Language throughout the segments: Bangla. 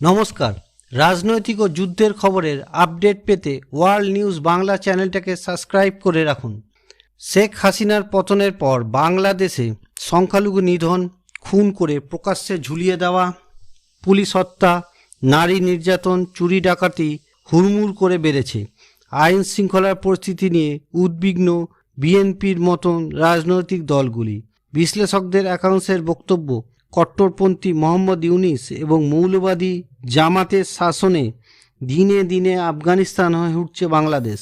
নমস্কার। রাজনৈতিক ও যুদ্ধের খবরের আপডেট পেতে ওয়ার্ল্ড নিউজ বাংলা চ্যানেলটাকে সাবস্ক্রাইব করে রাখুন। শেখ হাসিনার পতনের পর বাংলাদেশে সংখ্যালঘু নিধন, খুন করে প্রকাশ্যে ঝুলিয়ে দেওয়া, পুলিশ হত্যা, নারী নির্যাতন, চুরি ডাকাতি হুড়মুড় করে বেড়েছে। আইন শৃঙ্খলার পরিস্থিতি নিয়ে উদ্বিগ্ন বিএনপির মতন রাজনৈতিক দলগুলি। বিশ্লেষকদের একাংশের বক্তব্য কট্টরপন্থী মোহাম্মদ ইউনিস এবং মৌলবাদী জামাতের শাসনে দিনে দিনে আফগানিস্তান হয়ে উঠছে বাংলাদেশ।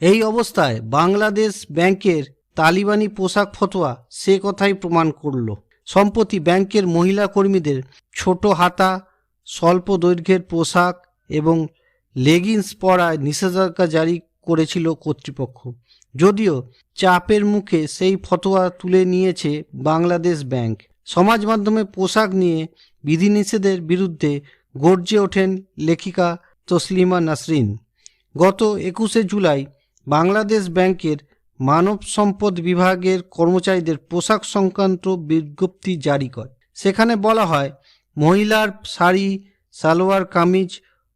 এই অবস্থায় বাংলাদেশ ব্যাংকের তালিবানি পোশাক ফতোয়া সে কথাই প্রমাণ করল। সম্প্রতি ব্যাংকের মহিলা কর্মীদের ছোট হাতা, স্বল্প দৈর্ঘ্যের পোশাক এবং লেগিংস পরায় নিষেধাজ্ঞা জারি করেছিল কর্তৃপক্ষ। যদিও চাপের মুখে সেই ফতোয়া তুলে নিয়েছে বাংলাদেশ ব্যাংক। সমাজ মাধ্যমে পোশাক নিয়ে বিধিনিষেধের বিরুদ্ধে গর্জে ওঠেন লেখিকা তসলিমা নাসরিন। গত একুশে জুলাই বাংলাদেশ ব্যাংকের মানব সম্পদ বিভাগের কর্মচারীদের পোশাক সংক্রান্ত বিজ্ঞপ্তি জারি করে। সেখানে বলা হয়, মহিলার শাড়ি, সালোয়ার কামিজ,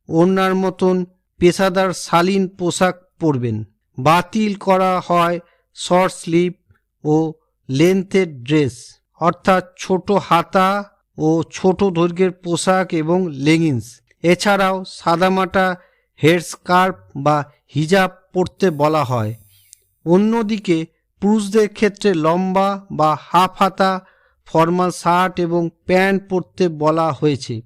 ওড়নার মতন পেশাদার শালীন পোশাক পরবেন। বাতিল করা হয় শর্ট স্লিপ ও লেন্থের ড্রেস। অর্থাৎ ছোট হাতা ও ছোট দৈর্ঘ্যের পোশাক এবং লেগিংস। এছাড়াও সাদামাটা, হেড স্কার্ফ বা হিজাব পরতে বলা হয়। অন্যদিকে পুরুষদের ক্ষেত্রে লম্বা বা হাফ হাতা, ফর্মাল শার্ট এবং প্যান্ট পরতে বলা হয়েছে।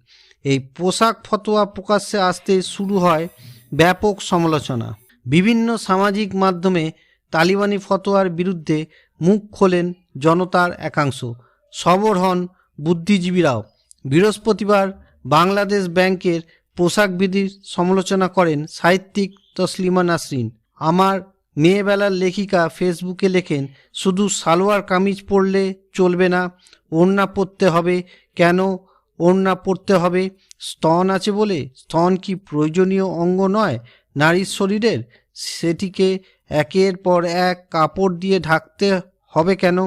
এই পোশাক ফতোয়া প্রকাশ্যে আসতে শুরু হয় ব্যাপক সমালোচনা। বিভিন্ন সামাজিক মাধ্যমে তালিবানি ফতোয়ার বিরুদ্ধে মুখ খোলেন জনতার একাংশ। সবর হন বুদ্ধিজীবীরাও। বৃহস্পতিবার বাংলাদেশ ব্যাংকের পোশাক বিধির সমালোচনা করেন সাহিত্যিক তসলিমা নাসরিন। আমার মেয়েবেলার লেখিকা ফেসবুকে লেখেন, শুধু সালোয়ার কামিজ পরলে চলবে না, ওড়না পরতে হবে। কেন? ওড়না পরতে হবে? স্তন আছে বলে? স্তন কি প্রয়োজনীয় অঙ্গ নয়? নারীর শরীরের? সেটিকে একের পর এক কাপড় দিয়ে ঢাকতে হবে কেন?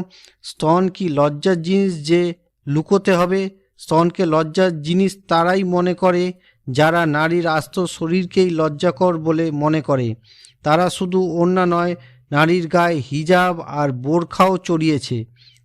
স্তন কি লজ্জার জিনিস যে লুকোতে হবে? স্তনকে লজ্জার জিনিস তারাই মনে করে, যারা নারীর আস্ত শরীরকেই লজ্জাকর বলে মনে করে। তারা শুধু ওড়না নয়, নারীর গায়ে হিজাব আর বোরখাও চড়িয়েছে।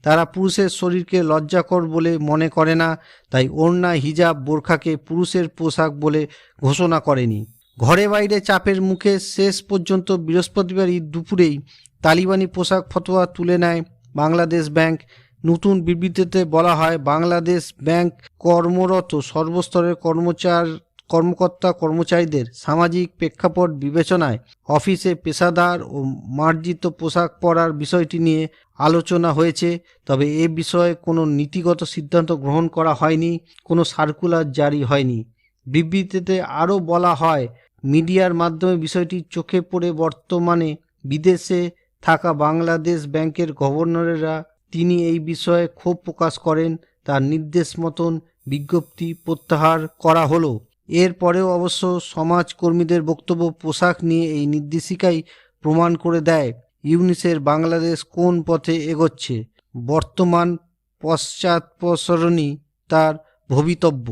তারা পুরুষের শরীরকে লজ্জাকর বলে মনে করে না, তাই ওড়না, হিজাব, বোরখাকে পুরুষের পোশাক বলে ঘোষণা করেনি। ঘরে বাইরে চাপের মুখে শেষ পর্যন্ত বৃহস্পতিবার দুপুরেই তালিবানি পোশাক ফতোয়া তুলে নেয় বাংলাদেশ ব্যাংক। নতুন বিবৃতিতে বলা হয়, বাংলাদেশ ব্যাংক কর্মরত সর্বস্তরের কর্মচার, কর্মকর্তা কর্মচারীদের সামাজিক প্রেক্ষাপট বিবেচনায় অফিসে পেশাদার ও মার্জিত পোশাক পরার বিষয়টি নিয়ে আলোচনা হয়েছে। তবে এ বিষয়ে কোনো নীতিগত সিদ্ধান্ত গ্রহণ করা হয়নি, কোনো সার্কুলার জারি হয়নি। বিবৃতিতে আরও বলা হয়, মিডিয়ার মাধ্যমে বিষয়টি চোখে পড়ে বর্তমানে বিদেশে থাকা বাংলাদেশ ব্যাংকের গভর্নরেরা তিনি এই বিষয়ে ক্ষোভ প্রকাশ করেন, তার নির্দেশ মতন বিজ্ঞপ্তি প্রত্যাহার করা হলো। এরপরেও অবশ্য সমাজকর্মীদের বক্তব্য পোশাক নিয়ে এই নির্দেশিকাই প্রমাণ করে দেয় ইউনিসের বাংলাদেশ কোন পথে এগোচ্ছে। বর্তমান পশ্চাৎপসরণী তার ভবিতব্য।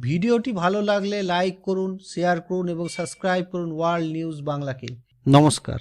ভিডিওটি ভালো লাগলে লাইক করুন, শেয়ার করুন এবং সাবস্ক্রাইব করুন ওয়ার্ল্ড নিউজ বাংলাকে। নমস্কার।